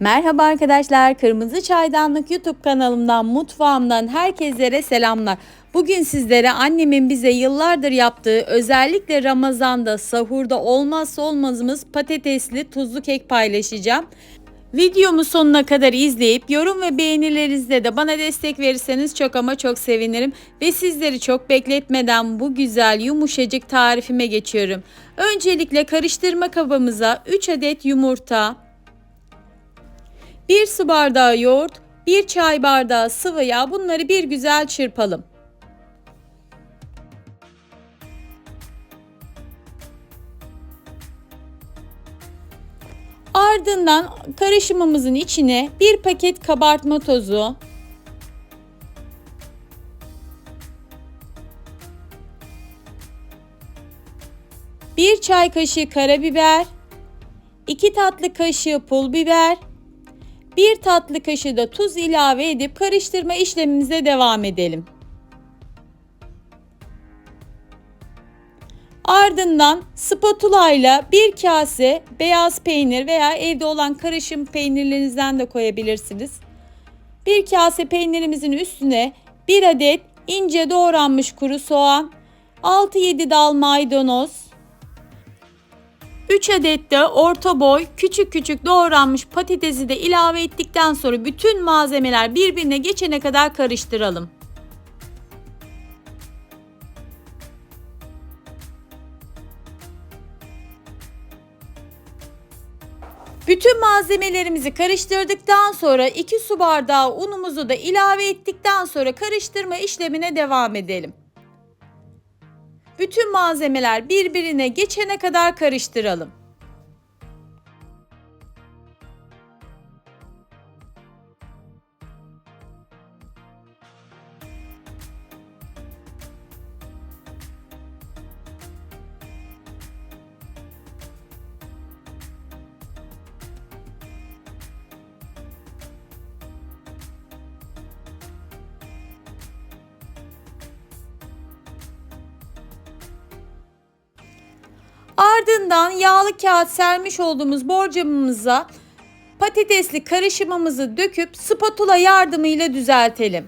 Merhaba arkadaşlar, Kırmızı Çaydanlık YouTube kanalımdan, mutfağımdan herkeslere selamlar. Bugün sizlere annemin bize yıllardır yaptığı özellikle Ramazan'da sahurda olmazsa olmazımız patatesli tuzlu kek paylaşacağım. Videomu sonuna kadar izleyip yorum ve beğenilerinizle de bana destek verirseniz çok ama çok sevinirim. Ve sizleri çok bekletmeden bu güzel yumuşacık tarifime geçiyorum. Öncelikle karıştırma kabımıza 3 adet yumurta, 1 su bardağı yoğurt, 1 çay bardağı sıvı yağ bunları bir güzel çırpalım. Ardından karışımımızın içine bir paket kabartma tozu, bir çay kaşığı karabiber, 2 tatlı kaşığı pul biber, 1 tatlı kaşığı da tuz ilave edip karıştırma işlemimize devam edelim. Ardından spatula ile bir kase beyaz peynir veya evde olan karışım peynirlerinizden de koyabilirsiniz. Bir kase peynirimizin üstüne bir adet ince doğranmış kuru soğan, 6-7 dal maydanoz, 3 adet de orta boy küçük küçük doğranmış patatesi de ilave ettikten sonra bütün malzemeler birbirine geçene kadar karıştıralım. Bütün malzemelerimizi karıştırdıktan sonra 2 su bardağı unumuzu da ilave ettikten sonra karıştırma işlemine devam edelim. Bütün malzemeler birbirine geçene kadar karıştıralım. Ardından yağlı kağıt sermiş olduğumuz borcamımıza patatesli karışımımızı döküp spatula yardımıyla düzeltelim.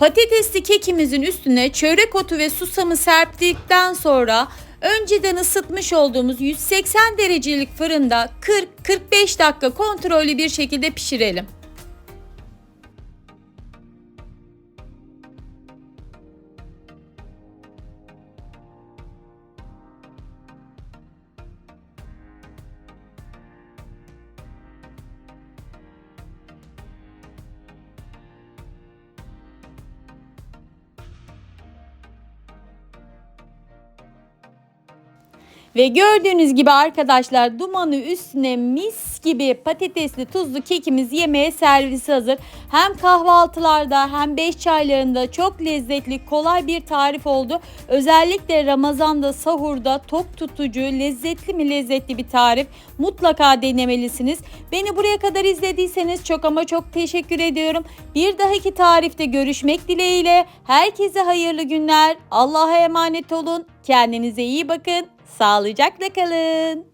Patatesli kekimizin üstüne çörek otu ve susamı serptikten sonra önceden ısıtmış olduğumuz 180 derecelik fırında 40-45 dakika kontrollü bir şekilde pişirelim. Ve gördüğünüz gibi arkadaşlar dumanı üstüne mis gibi patatesli tuzlu kekimiz yemeğe servisi hazır. Hem kahvaltılarda hem beş çaylarında çok lezzetli kolay bir tarif oldu. Özellikle Ramazan'da sahurda tok tutucu lezzetli mi lezzetli bir tarif mutlaka denemelisiniz. Beni buraya kadar izlediyseniz çok ama çok teşekkür ediyorum. Bir dahaki tarifte görüşmek dileğiyle herkese hayırlı günler. Allah'a emanet olun. Kendinize iyi bakın. Sağlıcakla kalın.